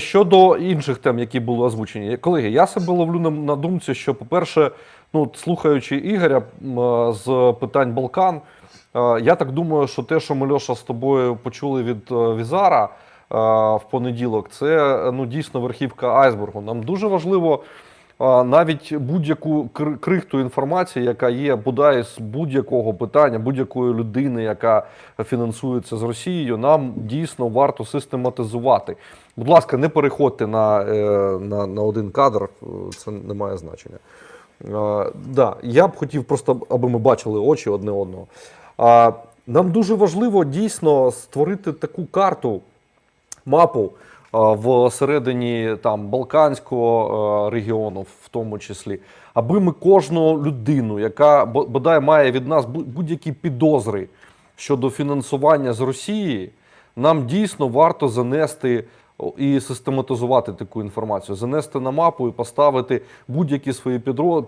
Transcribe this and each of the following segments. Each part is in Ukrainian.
Щодо інших тем, які були озвучені, колеги, я себе ловлю на, думці, що, по-перше, ну, слухаючи Ігоря е, з питань Балкан, е, я так думаю, що те, що ми Льоша з тобою почули від е, Візара в понеділок, це ну, дійсно верхівка айсбергу. Нам дуже важливо навіть будь-яку крихту інформації, яка є бодай з будь-якого питання, будь-якої людини, яка фінансується з Росією, нам дійсно варто систематизувати. Будь ласка, не переходьте на, е, на, на один кадр, е, це не має значення. Е, да, я б хотів просто, аби ми бачили очі одне одного. А, нам дуже важливо дійсно створити таку карту мапу в середині там Балканського е, регіону, в тому числі, аби ми кожну людину, яка бо- бодай має від нас будь-які підозри щодо фінансування з Росії, нам дійсно варто занести і систематизувати таку інформацію, занести на мапу і поставити будь-які свої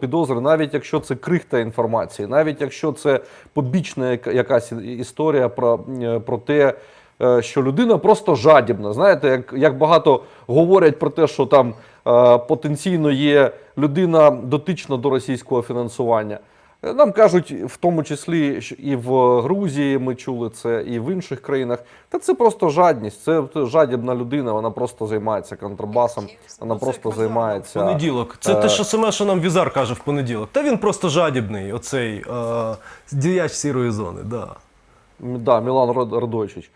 підозри, навіть якщо це крихта інформації, навіть якщо це побічна якась історія про, е, про те, е, що людина просто жадібна. Знаєте, як, як багато говорять про те, що там е, потенційно є людина дотична до російського фінансування. Е, Нам кажуть, в тому числі що і в Грузії ми чули це, і в інших країнах. Та це просто жадність. Це жадібна людина. Вона просто займається контрабасом. Вона просто займається Понеділок. Це Е, те, що саме, що нам Візар каже в понеділок. Та він просто жадібний, оцей е, діяч сірої зони. Да. Да, Мілан Род- Радойчич.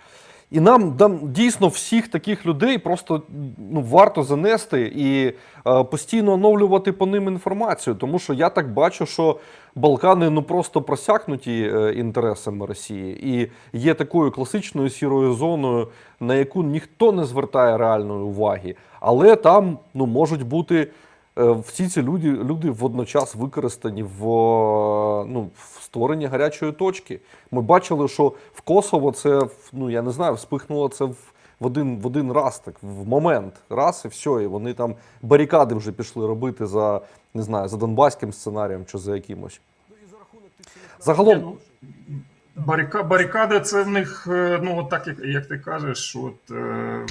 І нам, нам дійсно всіх таких людей просто ну, варто занести і е, постійно оновлювати по ним інформацію. Тому що я так бачу, що Балкани ну просто просякнуті е, інтересами Росії і є такою класичною сірою зоною, на яку ніхто не звертає реальної уваги. Але там ну, можуть бути Е, всі ці люди, люди водночас використані в, е, ну, в створенні гарячої точки. Ми бачили, що в Косово це ну я не знаю, вспихнуло це в, в один в один раз, так в момент, раз і все. І вони там барикади вже пішли робити за не знаю, за донбаським сценарієм чи за якимось. Загалом, Барика, барикади це в них, е, ну так як, як ти кажеш, от е,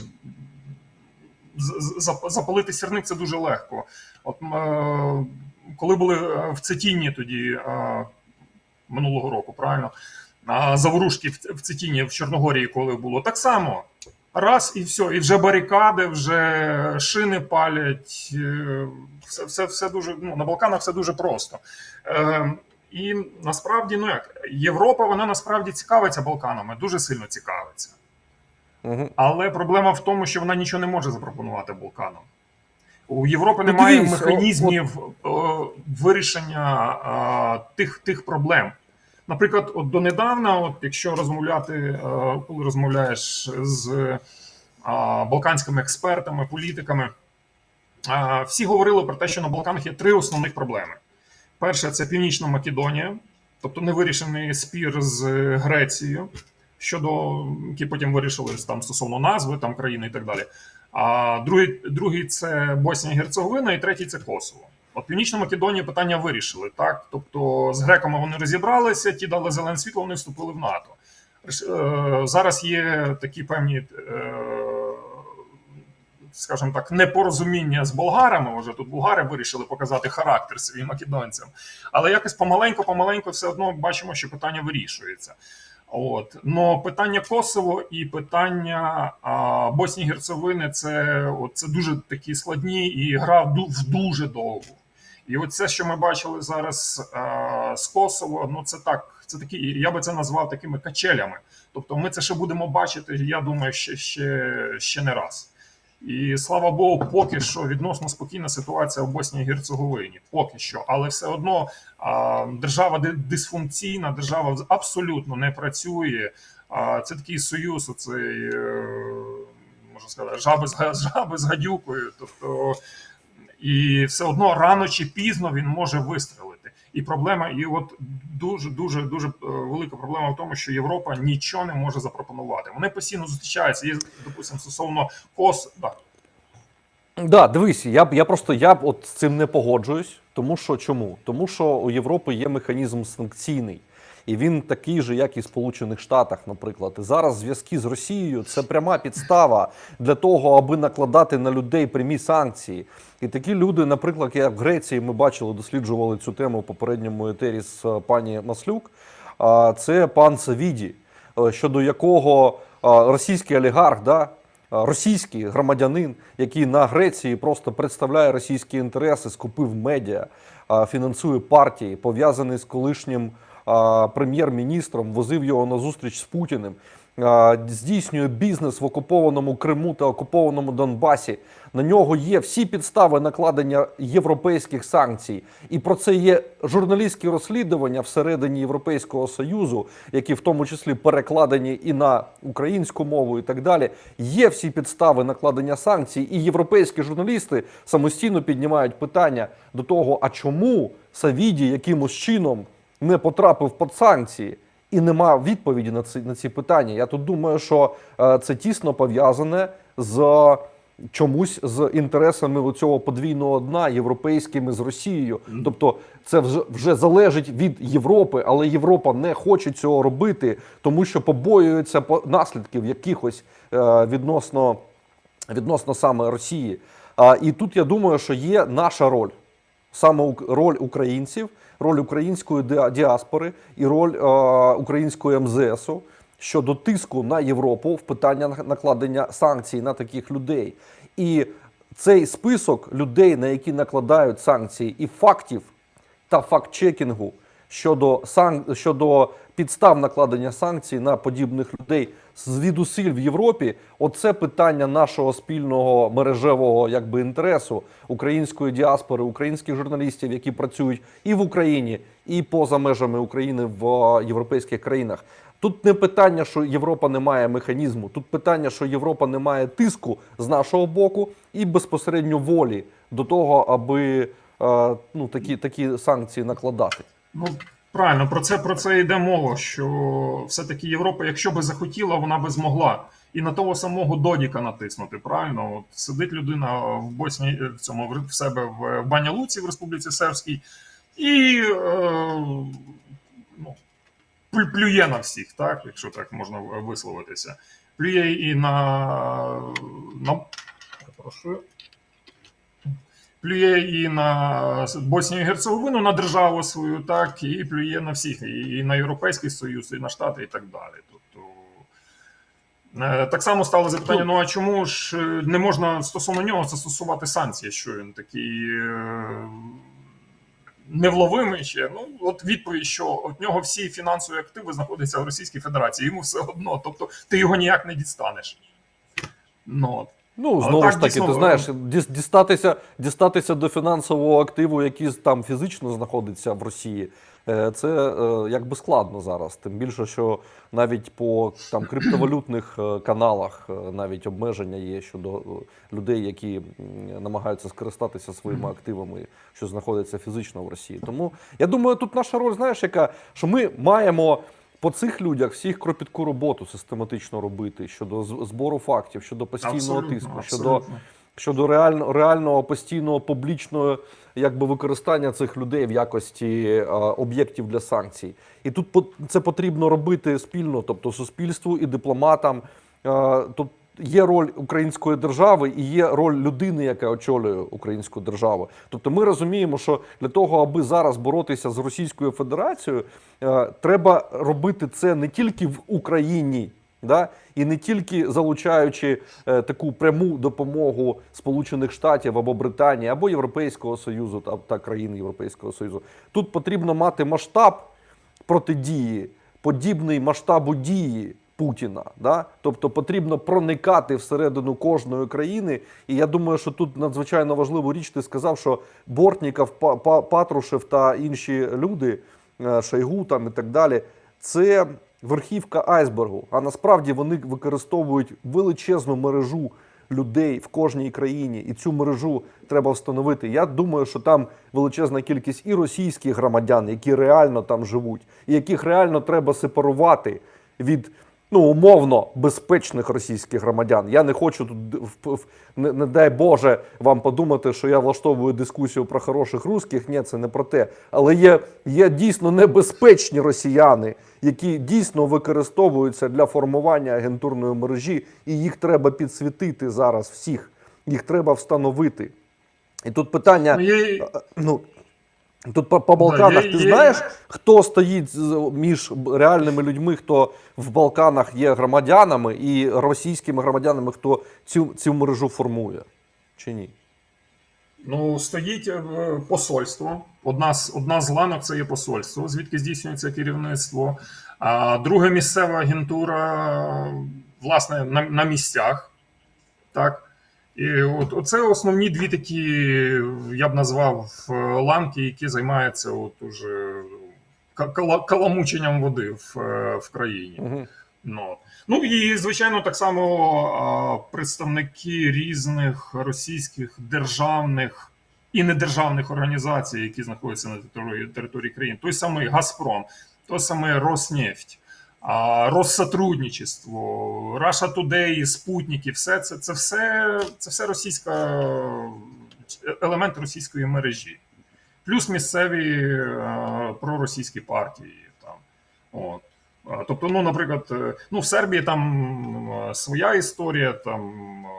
запалити сірник це дуже легко. От е, коли були е, в Цетіні тоді е, минулого року, правильно? А заворушки в, Цетіні в Чорногорії, коли було так само. Раз і все, і вже барикади, вже шини палять. е, Все, все, все дуже ну, на Балканах все дуже просто. Е, і насправді, ну як Європа, вона насправді цікавиться Балканами, дуже сильно цікавиться. угу. Але проблема в тому, що вона нічого не може запропонувати Балканам. У Європи Ну, немає дивись, о- механізмів е, вирішення е, тих, тих проблем. Наприклад, от донедавна, от якщо розмовляти, е, коли розмовляєш з е, балканськими експертами, політиками, е, всі говорили про те, що на Балканах є три основних проблеми. Перше, це Північна Македонія, тобто невирішений спір з Грецією, щодо які потім вирішили там стосовно назви там країни і так далі. А другий, другий це Боснія і Герцеговина, і третій це Косово. От Північна Македонія питання вирішили, так? Тобто з греками вони розібралися, ті дали зелене світло, вони вступили в НАТО. Е, Зараз є такі певні, е, скажімо так, непорозуміння з болгарами. Вже тут болгари вирішили показати характер свій македонцям. Але якось помаленьку-помаленьку все одно бачимо, що питання вирішується. От но питання Косово і питання Боснії Герцевини це, от, це дуже такі складні і гра в дуже довго. І от це, що ми бачили зараз а, з Косово, ну це так, це такі, я би це назвав такими качелями. Тобто, ми це ще будемо бачити, я думаю, ще, ще, ще не раз. І слава Богу, поки що відносно спокійна ситуація в Боснії і Герцеговині. Поки що, але все одно а, держава дисфункційна, держава абсолютно не працює. А, це такий союз, оцей, е, можна сказати, жаби з, жаби з гадюкою. Тобто, і все одно рано чи пізно він може вистрелити. І проблема, і от дуже дуже дуже е, велика проблема в тому, що Європа нічого не може запропонувати. Вони постійно зустрічаються. Є, допустимо, стосовно кос, да, Да, дивись, я б я просто я б от з цим не погоджуюсь. Тому що чому? Тому що у Європи є механізм санкційний. І він такий же, як і в Сполучених Штатах, наприклад. І зараз зв'язки з Росією це пряма підстава для того, аби накладати на людей прямі санкції. І такі люди, наприклад, як в Греції, ми бачили, досліджували цю тему в попередньому етері з е, пані Маслюк. А, Це пан Савіді, е, щодо якого російський олігарх, да, російський громадянин, який на Греції просто представляє російські інтереси, скупив медіа, фінансує партії, пов'язаний з колишнім прем'єр-міністром, возив його на зустріч з Путіним. Здійснює бізнес в окупованому Криму та окупованому Донбасі. На нього є всі підстави накладення європейських санкцій, і про це є журналістські розслідування всередині Європейського союзу, які в тому числі перекладені і на українську мову, і так далі. Є всі підстави накладення санкцій, і європейські журналісти самостійно піднімають питання до того, а чому Савіді якимось чином не потрапив під санкції. І нема відповіді на ці, на ці питання. Я тут думаю, що е, це тісно пов'язане з чомусь з інтересами цього подвійного дна європейськими з Росією. Тобто, це вже, вже залежить від Європи, але Європа не хоче цього робити, тому що побоюється по- наслідків якихось е, відносно, відносно саме Росії. А, і тут я думаю, що є наша роль саме роль українців, роль української діа- діаспори і роль е, української МЗСу щодо тиску на Європу в питання накладення санкцій на таких людей. І цей список людей, на які накладають санкції, і фактів та факт-чекінгу щодо сан... щодо підстав накладення санкцій на подібних людей звідусиль в Європі. Оце питання нашого спільного мережевого якби інтересу української діаспори, українських журналістів, які працюють і в Україні, і поза межами України в е, європейських країнах. Тут не питання, що Європа не має механізму. Тут питання, що Європа не має тиску з нашого боку і безпосередньо волі до того, аби е, ну, такі, такі санкції накладати. Правильно, про це, про це йде мова, що все-таки Європа, якщо би захотіла, вона би змогла. І на того самого Додіка натиснути, правильно? От сидить людина в Боснії, в цьому в себе в Баня Луці в Республіці Сербській, і е, ну, плює на всіх, так, якщо так можна висловитися. Плює і на. на перепрошую плює і на Боснію і Герцеговину, на державу свою, так, і плює на всіх, і на Європейський Союз, і на Штати, і так далі. Тобто, е, так само стало запитання: ну а чому ж е, не можна стосовно нього застосувати санкції, що він такий е, невловимий ще? Ну, от відповідь, що от нього всі фінансові активи знаходяться в Російській Федерації, йому все одно, тобто ти його ніяк не дістанеш. Ну. Ну, знову так, ж таки, дійсно, ти знаєш, дістатися, дістатися до фінансового активу, який там фізично знаходиться в Росії, е, це е, якби складно зараз. Тим більше, що навіть по там криптовалютних е, каналах е, навіть обмеження є щодо е, людей, які намагаються скористатися своїми активами, що знаходяться фізично в Росії. Тому я думаю, тут наша роль, знаєш, яка що ми маємо по цих людях всіх кропітку роботу систематично робити щодо збору фактів, щодо постійного Абсолютно, тиску, щодо, абсолютно. щодо реально, реального постійного публічного якби, використання цих людей в якості об'єктів для санкцій. І тут по- це потрібно робити спільно, тобто суспільству і дипломатам. Тобто Тут є роль української держави і є роль людини, яка очолює українську державу. Тобто ми розуміємо, що для того, аби зараз боротися з Російською Федерацією, е, треба робити це не тільки в Україні. Да? І не тільки залучаючи е, таку пряму допомогу Сполучених Штатів або Британії, або Європейського Союзу та, та країн Європейського Союзу. Тут потрібно мати масштаб протидії, подібний масштабу дії Путіна. Да? Тобто потрібно проникати всередину кожної країни. І я думаю, що тут надзвичайно важливу річ ти сказав, що Бортніков, Па- Па- Патрушев та інші люди, е, Шойгу там і так далі, це верхівка айсбергу. А насправді вони використовують величезну мережу людей в кожній країні, і цю мережу треба встановити. Я думаю, що там величезна кількість і російських громадян, які реально там живуть, і яких реально треба сепарувати від ну, умовно безпечних російських громадян. Я не хочу тут не, не дай Боже вам подумати, що я влаштовую дискусію про хороших русських. Ні, це не про те. Але є, є дійсно небезпечні росіяни, які дійсно використовуються для формування агентурної мережі, і їх треба підсвітити зараз всіх. Їх треба встановити. І тут питання. Є, Ну, тут по, по Балканах є- ти є- знаєш, хто стоїть між реальними людьми, хто в Балканах є громадянами, і російськими громадянами, хто цю, цю мережу формує? Чи ні? Ну, стоїть е, посольство. Одна з, одна з ланок це є посольство, звідки здійснюється керівництво. А друга місцева агентура, власне, на, на місцях. Так. І от оце основні дві такі, я б назвав, е, ланки, які займаються от уже каламученням води в, е, в країні. Угу. Ну, ну і звичайно, так само представники різних російських державних і недержавних організацій, які знаходяться на території, території країн. Той самий Газпром, той самий Роснефть, а, Россотрудничество, Russia Today, Спутники, все це, це все це все російська елемент російської мережі. Плюс місцеві а, проросійські партії там. От. Тобто, ну, наприклад, е, ну, в Сербії там е, своя історія, там, е,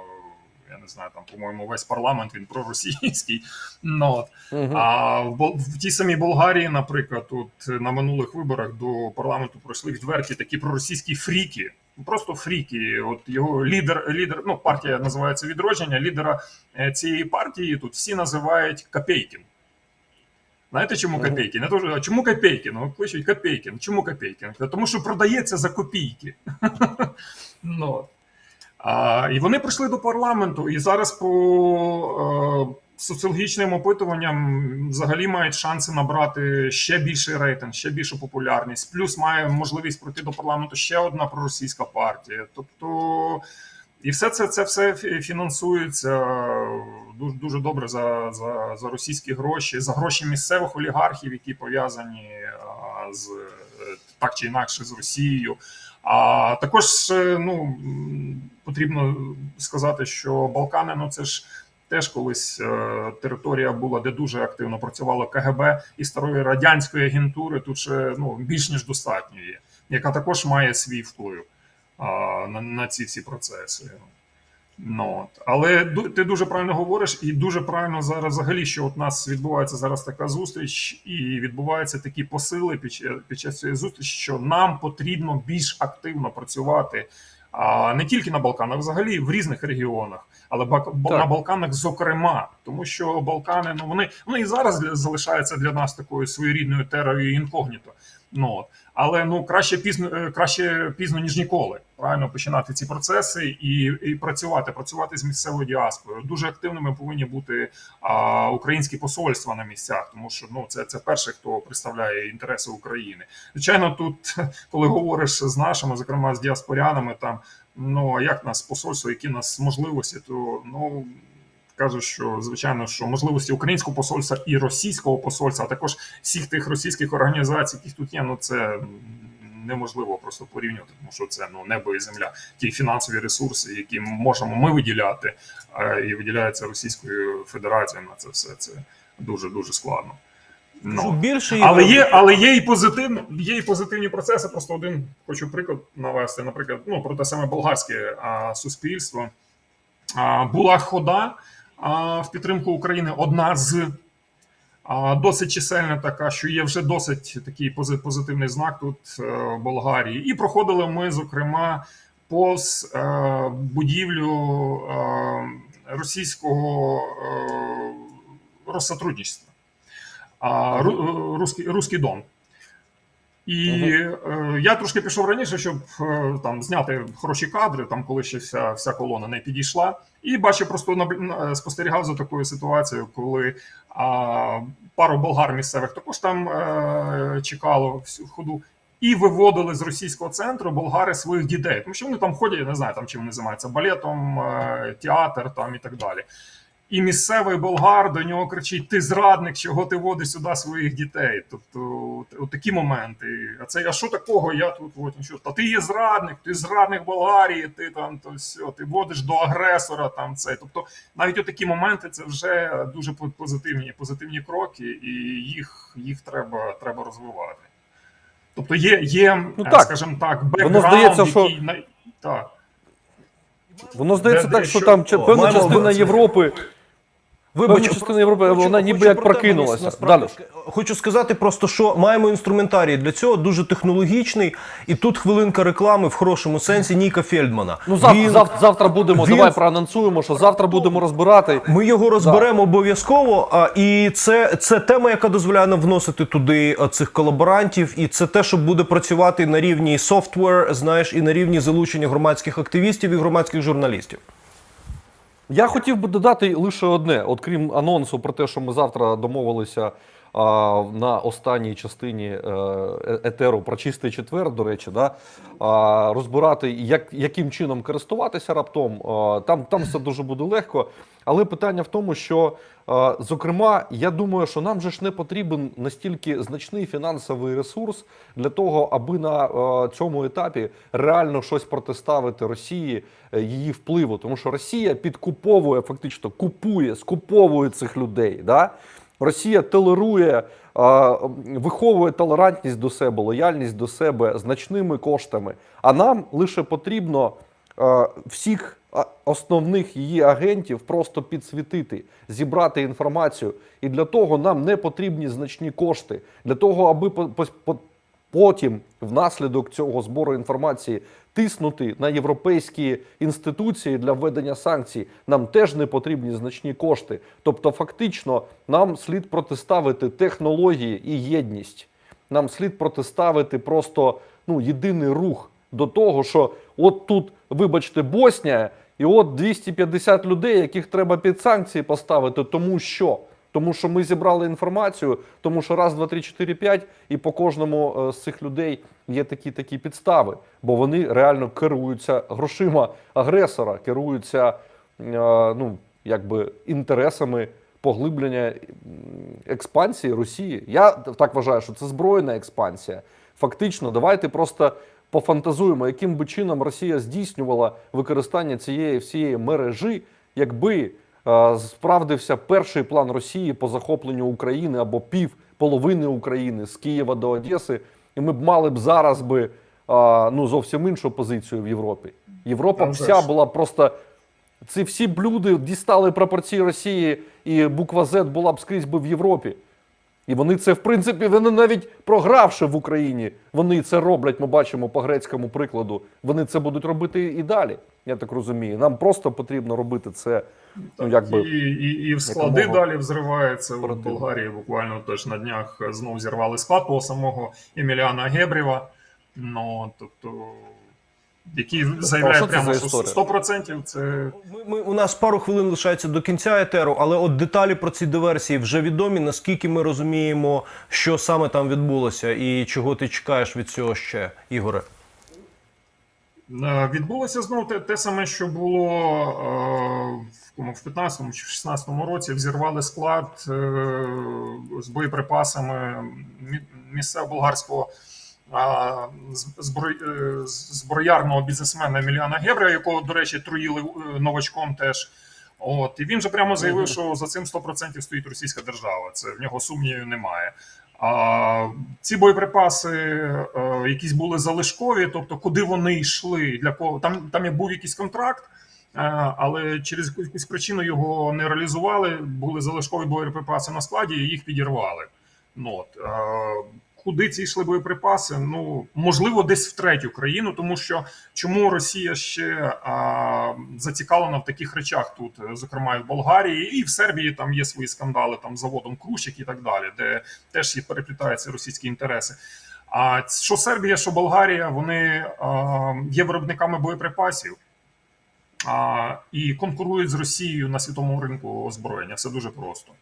не знаю, там, по-моєму, весь парламент він проросійський. Ну, от. Угу. А в, в тій самій Болгарії, наприклад, тут на минулих виборах до парламенту пройшли відверті такі проросійські фріки. Просто фріки. От його лідер, лідер, ну, партія називається відродження. Лідера е, цієї партії тут всі називають Копейкін. Знаєте, чому. Копейкін? Я а чому Копейкін? Ну, кличуть Копейкін. Чому Копейкін? Тому що продається за копійки. ну. А, і вони прийшли до парламенту, і зараз по е, соціологічним опитуванням взагалі мають шанси набрати ще більший рейтинг, ще більшу популярність. Плюс має можливість пройти до парламенту ще одна проросійська партія. Тобто, і все це, це все фінансується дуже, дуже добре за, за, за російські гроші, за гроші місцевих олігархів, які пов'язані а, з е, так чи інакше з Росією. А також е, ну, потрібно сказати, що Балкани ну це ж теж колись е, територія була, де дуже активно працювало КГБ і старої радянської агентури. Тут ще ну, більш ніж достатньо є, яка також має свій вплив а, на, на ці всі процеси. Ну, от. Але ти дуже правильно говориш, і дуже правильно зараз взагалі, що от нас відбувається зараз така зустріч, і відбуваються такі посили під, під час цієї зустрічі, що нам потрібно більш активно працювати а, не тільки на Балканах, взагалі в різних регіонах, але бак- на Балканах, зокрема, тому що Балкани, ну вони, вони і зараз для, залишаються для нас такою своєрідною терою інкогніто. Ну, от. але ну краще пізно, е, краще пізно ніж ніколи. Правильно починати ці процеси і, і працювати, працювати з місцевою діаспорою. Дуже активними повинні бути а, українські посольства на місцях, тому що ну це, це перше, хто представляє інтереси України. Звичайно, тут, коли говориш з нашими, зокрема з діаспорянами, там ну а як нас посольство, які нас можливості, то ну. Кажу, що звичайно, що можливості українського посольства і російського посольства, а також всіх тих російських організацій, які тут є, ну це неможливо просто порівнювати, тому що це ну небо і земля. Ті фінансові ресурси, які можемо ми виділяти, е, і виділяються Російською Федерацією на це все. Це дуже дуже складно. Ну. Більше Але є, але є і позитивні, є і позитивні процеси. Просто один хочу приклад навести. Наприклад, ну про те саме болгарське а, суспільство. А, була хода а, в підтримку України. Одна з досить чисельна така, що є вже досить такий пози- позитивний знак тут е, в Болгарії. І проходили ми, зокрема, повз е, будівлю е, російського розсотрудничества. Русський дом. І е, я трошки пішов раніше, щоб е, там зняти хороші кадри, там коли ще вся, вся колона не підійшла. І бачив, просто спостерігав за такою ситуацією, коли а, пару болгар місцевих також там е, чекало всю ходу. І виводили з російського центру болгари своїх дітей, тому що вони там ходять, я не знаю, там чим вони займаються балетом, театр там і так далі. І місцевий болгар до нього кричить: Ти зрадник, чого ти водиш сюди своїх дітей? Тобто, от, от такі моменти. А це а що такого? Я тут от, що? Та ти є зрадник, ти зрадник Болгарії, ти там то все, ти водиш до агресора. Там це. Тобто, навіть от такі моменти це вже дуже позитивні, позитивні кроки, і їх, їх треба, треба розвивати. Тобто є, є Ну е, так. скажімо так, Воно бекграунд, здається, що- який на- так. Воно здається так, що там певна частина. Європи. Вибач, Певна частина Європи, вона ніби хочу як прокинулася. Далі. Хочу сказати просто, що маємо інструментарій для цього дуже технологічний. І тут хвилинка реклами в хорошому сенсі Ніка Фельдмана. Ну, зав, Він- зав, завтра будемо, він- давай проанонсуємо, що завтра будемо розбирати. Ми його розберемо обов'язково. А, і це, це тема, яка дозволяє нам вносити туди цих колаборантів. І це те, що буде працювати на рівні софтвер, знаєш, і на рівні залучення громадських активістів і громадських журналістів. Я хотів би додати лише одне: от крім анонсу про те, що ми завтра домовилися а, на останній частині е, е- етеру про чистий четвер, до речі, да, а, розбирати, як, яким чином користуватися раптом. А, там, там все дуже буде легко. Але питання в тому, що, зокрема, я думаю, що нам же ж не потрібен настільки значний фінансовий ресурс для того, аби на цьому етапі реально щось протиставити Росії, е, її впливу. Тому що Росія підкуповує, фактично купує, скуповує цих людей. Да? Росія толерує, виховує толерантність до себе, лояльність до себе значними коштами. А нам лише потрібно всіх основних її агентів просто підсвітити, зібрати інформацію. І для того нам не потрібні значні кошти. Для того, аби по- по- по- потім, внаслідок цього збору інформації, тиснути на європейські інституції для введення санкцій, нам теж не потрібні значні кошти. Тобто, фактично, нам слід протиставити технології і єдність. Нам слід протиставити просто ну, єдиний рух до того, що от тут, вибачте, Боснія, і от 250 людей, яких треба під санкції поставити, тому що. Тому що ми зібрали інформацію, тому що раз, два, три, чотири, п'ять, і по кожному е, з цих людей є такі такі підстави, бо вони реально керуються грошима агресора, керуються е, ну, якби інтересами поглиблення експансії Росії. Я так вважаю, що це збройна експансія. Фактично, давайте просто пофантазуємо, яким би чином Росія здійснювала використання цієї всієї мережі, якби е, справдився перший план Росії по захопленню України або пів половини України з Києва до Одеси, і ми б мали б зараз би е, ну зовсім іншу позицію в Європі. Європа Там вся була просто. Ці всі блюди дістали пропорції Росії, і буква Z була б скрізь би в Європі. І вони це, в принципі, вони навіть програвши в Україні, вони це роблять, ми бачимо по грецькому прикладу. Вони це будуть робити і далі, я так розумію. Нам просто потрібно робити це, ну, якби. І, і, і в склади якомога далі взриваються. В. Болгарії буквально теж на днях знову зірвали склад того самого Еміліана Гебрєва. Ну, тобто, який заявляє прямо, за що 100% це Ми, ми, у нас пару хвилин лишається до кінця етеру, але от деталі про ці диверсії вже відомі. Наскільки ми розуміємо, що саме там відбулося, і чого ти чекаєш від цього ще, Ігоре? Відбулося знову те, те саме, що було е, в, кому, в 15-му чи в 16-му році. Взірвали склад е, з боєприпасами мі- місцевого болгарського зброярного бізнесмена Еміліана Гебра, якого, до речі, труїли е, новачком теж. От, і він же прямо заявив, що за цим 100% стоїть російська держава. Це в нього сумнівів немає. А, ці боєприпаси е, якісь були залишкові, тобто куди вони йшли, для кого там, там був якийсь контракт, е, але через якусь причину його не реалізували. Були залишкові боєприпаси на складі, і їх підірвали. Ну, от, е, куди ці йшли боєприпаси? Ну можливо, десь в третю країну, тому що чому Росія ще а, зацікавлена в таких речах тут, зокрема і в Болгарії, і в Сербії там є свої скандали там заводом Крущик і так далі, де теж переплітаються російські інтереси. А що Сербія, що Болгарія, вони а, є виробниками боєприпасів а, і конкурують з Росією на світовому ринку озброєння. Все дуже просто.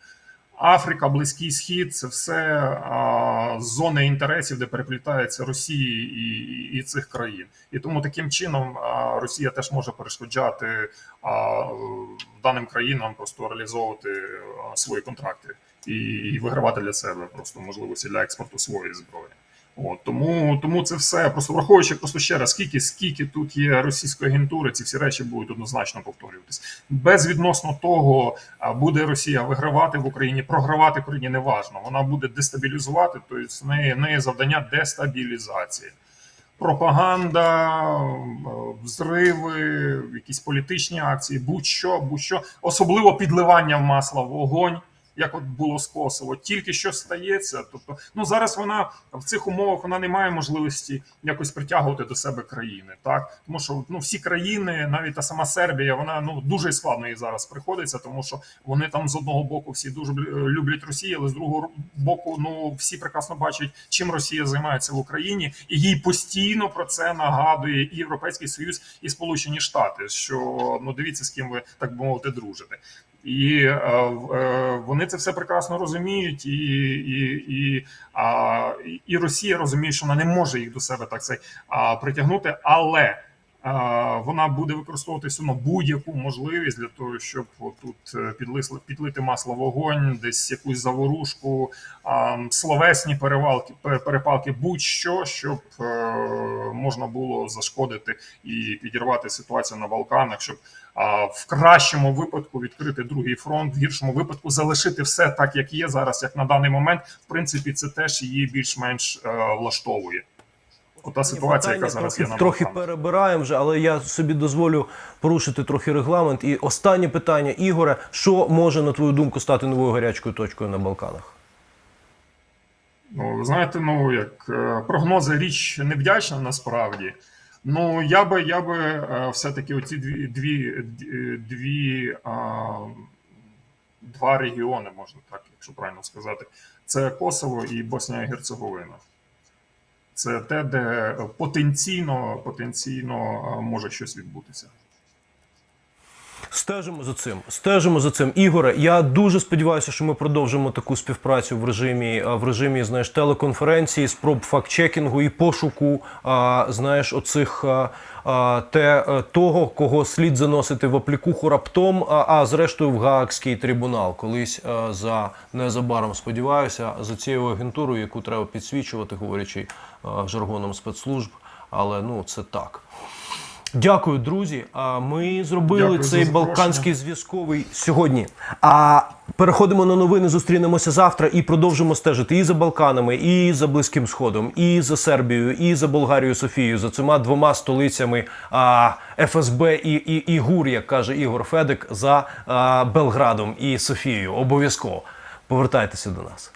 Африка, Близький Схід це все а, зони інтересів, де переплітаються Росії і, і цих країн. І тому таким чином а, Росія теж може перешкоджати а, даним країнам просто реалізовувати а, свої контракти і, і вигравати для себе просто можливості для експорту своєї зброї. От тому, тому це все просто враховуючи просто ще раз, скільки скільки тут є російської агентури, ці всі речі будуть однозначно повторюватись. Безвідносно того, буде Росія вигравати в Україні, програвати в Україні, неважно. Вона буде дестабілізувати, тобто в неї, в неї завдання дестабілізації. Пропаганда, взриви, якісь політичні акції, будь-що, будь-що, особливо підливання в масло в вогонь, як от було з Косово. Тільки що стається. Тобто, ну зараз вона в цих умовах вона не має можливості якось притягувати до себе країни, так тому що ну всі країни, навіть та сама Сербія, вона ну дуже складно їй зараз приходиться, тому що вони там з одного боку всі дуже лю- люблять Росію, але з другого боку, ну всі прекрасно бачать, чим Росія займається в Україні, і їй постійно про це нагадує і Європейський Союз, і Сполучені Штати, що ну дивіться, з ким ви так би мовити дружите. І е, е, вони це все прекрасно розуміють, і, і, і, а, і- Росія розуміє, що вона не може їх до себе так це притягнути, але е, вона буде використовувати все одно будь-яку можливість для того, щоб тут підлити, підлити масло вогонь, десь якусь заворушку, а, словесні перевалки, перепалки, будь-що, щоб е, можна було зашкодити і підірвати ситуацію на Балканах, щоб а, в кращому випадку відкрити другий фронт, в гіршому випадку залишити все так, як є зараз, як на даний момент. В принципі, це теж її більш-менш е, влаштовує. Ота ситуація, яка зараз є на трохи перебираємо вже, але я собі дозволю порушити трохи регламент. І останнє питання, Ігоре, що може, на твою думку, стати новою гарячою точкою на Балканах? Ну, знаєте, ну як е, прогнози річ невдячна насправді. Ну, я би, я би е, все-таки оці дві, дві, дві а, два регіони, можна так, якщо правильно сказати, це Косово і Боснія Герцеговина. Це те, де потенційно, потенційно може щось відбутися. Стежимо за цим. Стежимо за цим. Ігоре, я дуже сподіваюся, що ми продовжимо таку співпрацю в режимі в режимі знаєш телеконференції, спроб факт-чекінгу і пошуку. А, знаєш, оцих а, те е, того, кого слід заносити в аплікуху раптом. А, а зрештою в Гаагський трибунал. Колись за незабаром сподіваюся, за цією агентурою, яку треба підсвічувати, говорячи а, жаргоном спецслужб. Але ну це так. Дякую, друзі. А ми зробили Дякую цей балканський зв'язковий сьогодні. А переходимо на новини. Зустрінемося завтра і продовжимо стежити і за Балканами, і за Близьким Сходом, і за Сербією, і за Болгарією Софією, за цими двома столицями а, ФСБ і, і, і ГУР, як каже Ігор Федик, за а, Белградом і Софією. Обов'язково повертайтеся до нас.